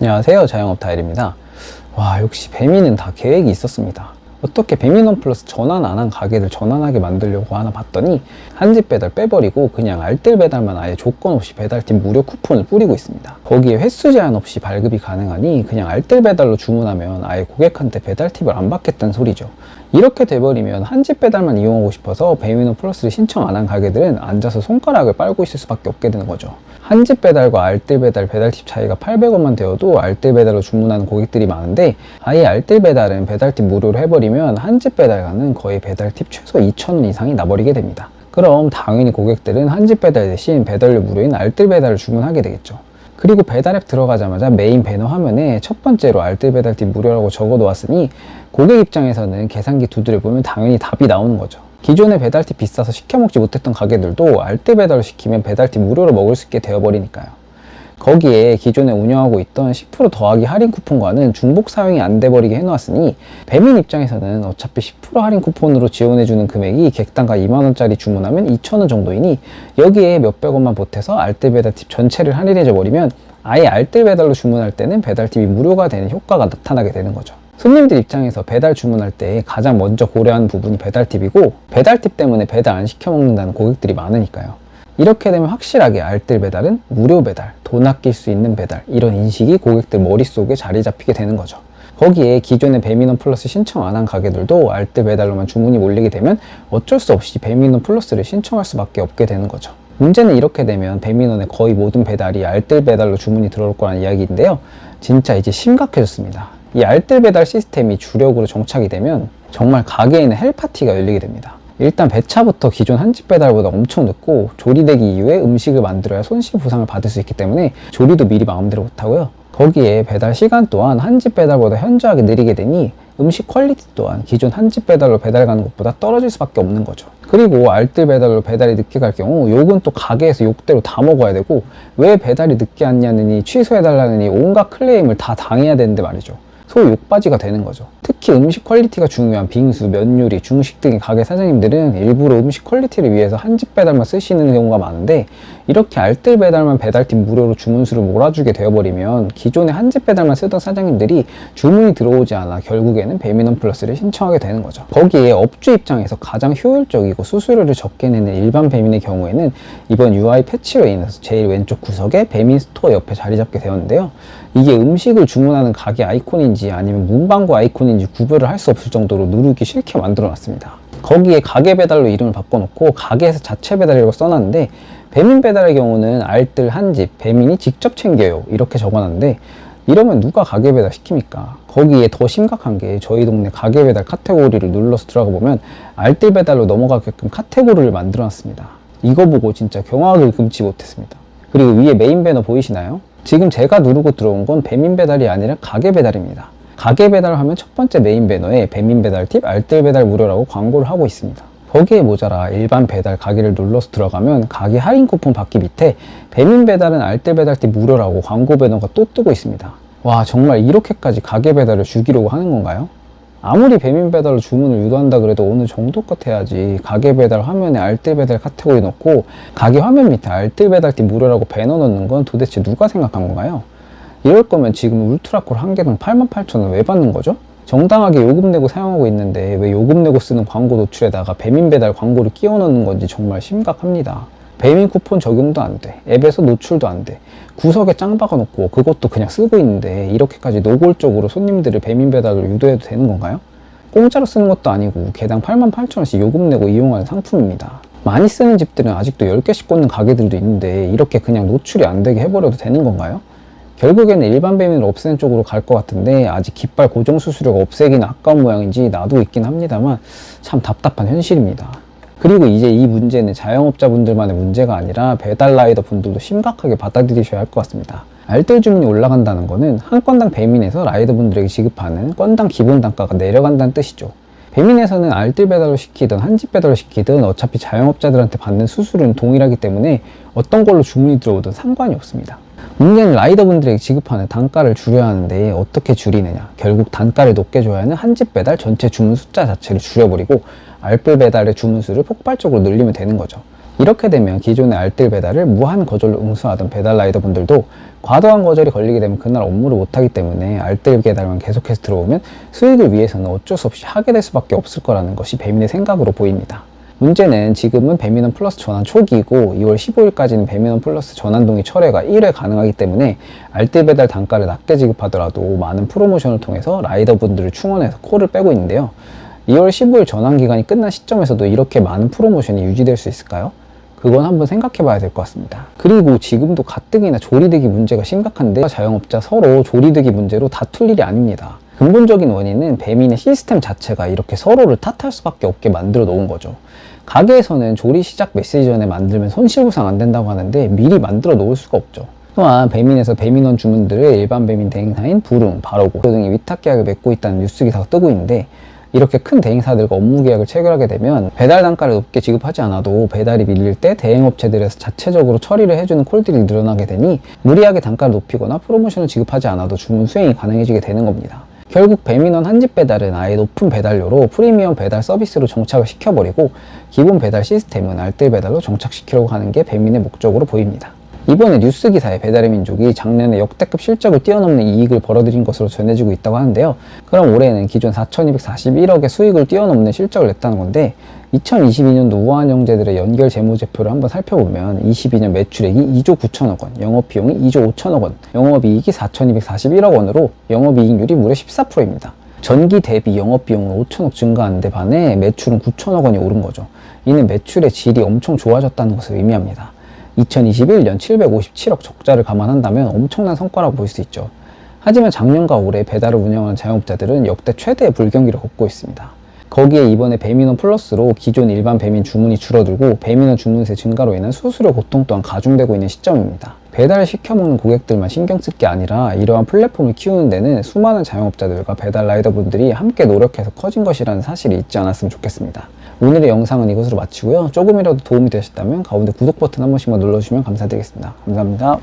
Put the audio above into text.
안녕하세요. 자영업 타일입니다. 와 역시 배민은 다 계획이 있었습니다. 어떻게 배민원 플러스 전환 안 한 가게들 전환하게 만들려고 하나 봤더니 한 집 배달 빼버리고 그냥 알뜰 배달만 아예 조건 없이 배달팁 무료 쿠폰을 뿌리고 있습니다. 거기에 횟수 제한 없이 발급이 가능하니 그냥 알뜰 배달로 주문하면 아예 고객한테 배달 팁을 안 받겠다는 소리죠. 이렇게 돼버리면 한 집 배달만 이용하고 싶어서 배민원 플러스를 신청 안 한 가게들은 앉아서 손가락을 빨고 있을 수밖에 없게 되는 거죠 한 집 배달과 알뜰 배달 배달팁 차이가 800원만 되어도 알뜰 배달로 주문하는 고객들이 많은데 아예 알뜰 배달은 배달팁 무료로 해버리면 한 집 배달가는 거의 배달팁 최소 2,000원 이상이 나버리게 됩니다. 그럼 당연히 고객들은 한 집 배달 대신 배달료 무료인 알뜰 배달을 주문하게 되겠죠. 그리고 배달 앱 들어가자마자 메인 배너 화면에 첫 번째로 알뜰 배달팁 무료라고 적어 놓았으니 고객 입장에서는 계산기 두드려 보면 당연히 답이 나오는 거죠. 기존에 배달팁 비싸서 시켜 먹지 못했던 가게들도 알뜰 배달을 시키면 배달팁 무료로 먹을 수 있게 되어버리니까요. 거기에 기존에 운영하고 있던 10% 더하기 할인 쿠폰과는 중복 사용이 안 돼버리게 해놓았으니 배민 입장에서는 어차피 10% 할인 쿠폰으로 지원해주는 금액이 객단가 2만원짜리 주문하면 2천원 정도이니 여기에 몇백 원만 보태서 알뜰 배달 팁 전체를 할인해줘 버리면 아예 알뜰 배달로 주문할 때는 배달팁이 무료가 되는 효과가 나타나게 되는 거죠. 손님들 입장에서 배달 주문할 때 가장 먼저 고려하는 부분이 배달팁이고 배달팁 때문에 배달 안 시켜 먹는다는 고객들이 많으니까요. 이렇게 되면 확실하게 알뜰 배달은 무료 배달, 돈 아낄 수 있는 배달 이런 인식이 고객들 머릿속에 자리 잡히게 되는 거죠. 거기에 기존의 배민원 플러스 신청 안 한 가게들도 알뜰 배달로만 주문이 몰리게 되면 어쩔 수 없이 배민원 플러스를 신청할 수밖에 없게 되는 거죠. 문제는 이렇게 되면 배민원의 거의 모든 배달이 알뜰 배달로 주문이 들어올 거라는 이야기인데요. 진짜 이제 심각해졌습니다. 이 알뜰 배달 시스템이 주력으로 정착이 되면 정말 가게에는 헬파티가 열리게 됩니다. 일단 배차부터 기존 한 집 배달보다 엄청 늦고 조리되기 이후에 음식을 만들어야 손실 보상을 받을 수 있기 때문에 조리도 미리 마음대로 못하고요. 거기에 배달 시간 또한 한 집 배달보다 현저하게 느리게 되니 음식 퀄리티 또한 기존 한 집 배달로 배달 가는 것보다 떨어질 수밖에 없는 거죠. 그리고 알뜰 배달로 배달이 늦게 갈 경우 욕은 또 가게에서 욕대로 다 먹어야 되고 왜 배달이 늦게 왔냐느니 취소해달라느니 온갖 클레임을 다 당해야 되는데 말이죠. 소위 욕바지가 되는 거죠. 특히 음식 퀄리티가 중요한 빙수, 면 요리, 중식 등의 가게 사장님들은 일부러 음식 퀄리티를 위해서 한 집 배달만 쓰시는 경우가 많은데 이렇게 알뜰 배달만 배달팁 무료로 주문수를 몰아주게 되어버리면 기존에 한집 배달만 쓰던 사장님들이 주문이 들어오지 않아 결국에는 배민원 플러스를 신청하게 되는 거죠. 거기에 업주 입장에서 가장 효율적이고 수수료를 적게 내는 일반 배민의 경우에는 이번 UI 패치로 인해서 제일 왼쪽 구석에 배민 스토어 옆에 자리 잡게 되었는데요. 이게 음식을 주문하는 가게 아이콘인지 아니면 문방구 아이콘인지 구별을 할 수 없을 정도로 누르기 싫게 만들어 놨습니다. 거기에 가게 배달로 이름을 바꿔놓고 가게에서 자체 배달이라고 써놨는데 배민 배달의 경우는 알뜰 한 집, 배민이 직접 챙겨요 이렇게 적어놨는데 이러면 누가 가게 배달 시킵니까? 거기에 더 심각한 게 저희 동네 가게 배달 카테고리를 눌러서 들어가 보면 알뜰 배달로 넘어가게끔 카테고리를 만들어 놨습니다. 이거 보고 진짜 경악을 금치 못했습니다. 그리고 위에 메인 배너 보이시나요? 지금 제가 누르고 들어온 건 배민 배달이 아니라 가게 배달입니다. 가게 배달을 하면 첫 번째 메인 배너에 배민 배달 팁, 알뜰 배달 무료라고 광고를 하고 있습니다. 거기에 모자라 일반 배달 가게를 눌러서 들어가면 가게 할인 쿠폰 받기 밑에 배민 배달은 알뜰 배달 팁 무료라고 광고 배너가 또 뜨고 있습니다. 와 정말 이렇게까지 가게 배달을 죽이려고 하는 건가요? 아무리 배민 배달로 주문을 유도한다 그래도 어느 정도껏 해야지 가게 배달 화면에 알뜰 배달 카테고리 넣고 가게 화면 밑에 알뜰 배달 팁 무료라고 배너 넣는 건 도대체 누가 생각한 건가요? 이럴 거면 지금 울트라콜 한 개당 88,000원 왜 받는 거죠? 정당하게 요금 내고 사용하고 있는데 왜 요금 내고 쓰는 광고 노출에다가 배민 배달 광고를 끼워 넣는 건지 정말 심각합니다. 배민 쿠폰 적용도 안 돼. 앱에서 노출도 안 돼. 구석에 짱 박아놓고 그것도 그냥 쓰고 있는데 이렇게까지 노골적으로 손님들을 배민 배달을 유도해도 되는 건가요? 공짜로 쓰는 것도 아니고 개당 88,000원씩 요금 내고 이용하는 상품입니다. 많이 쓰는 집들은 아직도 10개씩 꽂는 가게들도 있는데 이렇게 그냥 노출이 안 되게 해버려도 되는 건가요? 결국에는 일반 배민을 없애는 쪽으로 갈 것 같은데 아직 깃발 고정 수수료가 없애기는 아까운 모양인지 나도 있긴 합니다만 참 답답한 현실입니다. 그리고 이제 이 문제는 자영업자분들만의 문제가 아니라 배달 라이더 분들도 심각하게 받아들이셔야 할 것 같습니다. 알뜰 주문이 올라간다는 것은 한 건당 배민에서 라이더 분들에게 지급하는 건당 기본 단가가 내려간다는 뜻이죠. 배민에서는 알뜰 배달을 시키든 한집 배달을 시키든 어차피 자영업자들한테 받는 수수료는 동일하기 때문에 어떤 걸로 주문이 들어오든 상관이 없습니다. 문제는 라이더분들에게 지급하는 단가를 줄여야 하는데 어떻게 줄이느냐 결국 단가를 높게 줘야 하는 한 집 배달 전체 주문 숫자 자체를 줄여버리고 알뜰 배달의 주문 수를 폭발적으로 늘리면 되는 거죠 이렇게 되면 기존의 알뜰 배달을 무한 거절로 응수하던 배달 라이더 분들도 과도한 거절이 걸리게 되면 그날 업무를 못하기 때문에 알뜰 배달만 계속해서 들어오면 수익을 위해서는 어쩔 수 없이 하게 될 수밖에 없을 거라는 것이 배민의 생각으로 보입니다. 문제는 지금은 배민원 플러스 전환 초기이고 2월 15일까지는 배민원 플러스 전환 동의 철회가 1회 가능하기 때문에 알뜰 배달 단가를 낮게 지급하더라도 많은 프로모션을 통해서 라이더분들을 충원해서 콜을 빼고 있는데요. 2월 15일 전환 기간이 끝난 시점에서도 이렇게 많은 프로모션이 유지될 수 있을까요? 그건 한번 생각해 봐야 될 것 같습니다. 그리고 지금도 가뜩이나 조리득이 문제가 심각한데 자영업자 서로 조리득이 문제로 다툴 일이 아닙니다. 근본적인 원인은 배민의 시스템 자체가 이렇게 서로를 탓할 수밖에 없게 만들어 놓은 거죠. 가게에서는 조리 시작 메시지 전에 만들면 손실보상 안 된다고 하는데 미리 만들어 놓을 수가 없죠. 또한 배민에서 배민원 주문들을 일반 배민 대행사인 부릉, 바로고 등이 위탁 계약을 맺고 있다는 뉴스 기사가 뜨고 있는데 이렇게 큰 대행사들과 업무 계약을 체결하게 되면 배달 단가를 높게 지급하지 않아도 배달이 밀릴 때 대행업체들에서 자체적으로 처리를 해주는 콜들이 늘어나게 되니 무리하게 단가를 높이거나 프로모션을 지급하지 않아도 주문 수행이 가능해지게 되는 겁니다. 결국 배민원 한집 배달은 아예 높은 배달료로 프리미엄 배달 서비스로 정착을 시켜버리고 기본 배달 시스템은 알뜰 배달로 정착시키려고 하는 게 배민의 목적으로 보입니다. 이번에 뉴스 기사에 배달의 민족이 작년에 역대급 실적을 뛰어넘는 이익을 벌어들인 것으로 전해지고 있다고 하는데요. 그럼 올해는 기존 4,241억의 수익을 뛰어넘는 실적을 냈다는 건데 2022년도 우한 형제들의 연결 재무제표를 한번 살펴보면 22년 매출액이 2조 9천억 원, 영업비용이 2조 5천억 원, 영업이익이 4,241억 원으로 영업이익률이 무려 14%입니다. 전기 대비 영업비용은 5천억 증가한 데 반해 매출은 9천억 원이 오른 거죠. 이는 매출의 질이 엄청 좋아졌다는 것을 의미합니다. 2021년 757억 적자를 감안한다면 엄청난 성과라고 볼 수 있죠. 하지만 작년과 올해 배달을 운영하는 자영업자들은 역대 최대의 불경기를 겪고 있습니다. 거기에 이번에 배민원 플러스로 기존 일반 배민 주문이 줄어들고 배민원 주문세 증가로 인한 수수료 고통 또한 가중되고 있는 시점입니다. 배달을 시켜먹는 고객들만 신경 쓸 게 아니라 이러한 플랫폼을 키우는 데는 수많은 자영업자들과 배달 라이더분들이 함께 노력해서 커진 것이라는 사실이 잊지 않았으면 좋겠습니다. 오늘의 영상은 이것으로 마치고요. 조금이라도 도움이 되셨다면 가운데 구독 버튼 한 번씩만 눌러주시면 감사드리겠습니다. 감사합니다.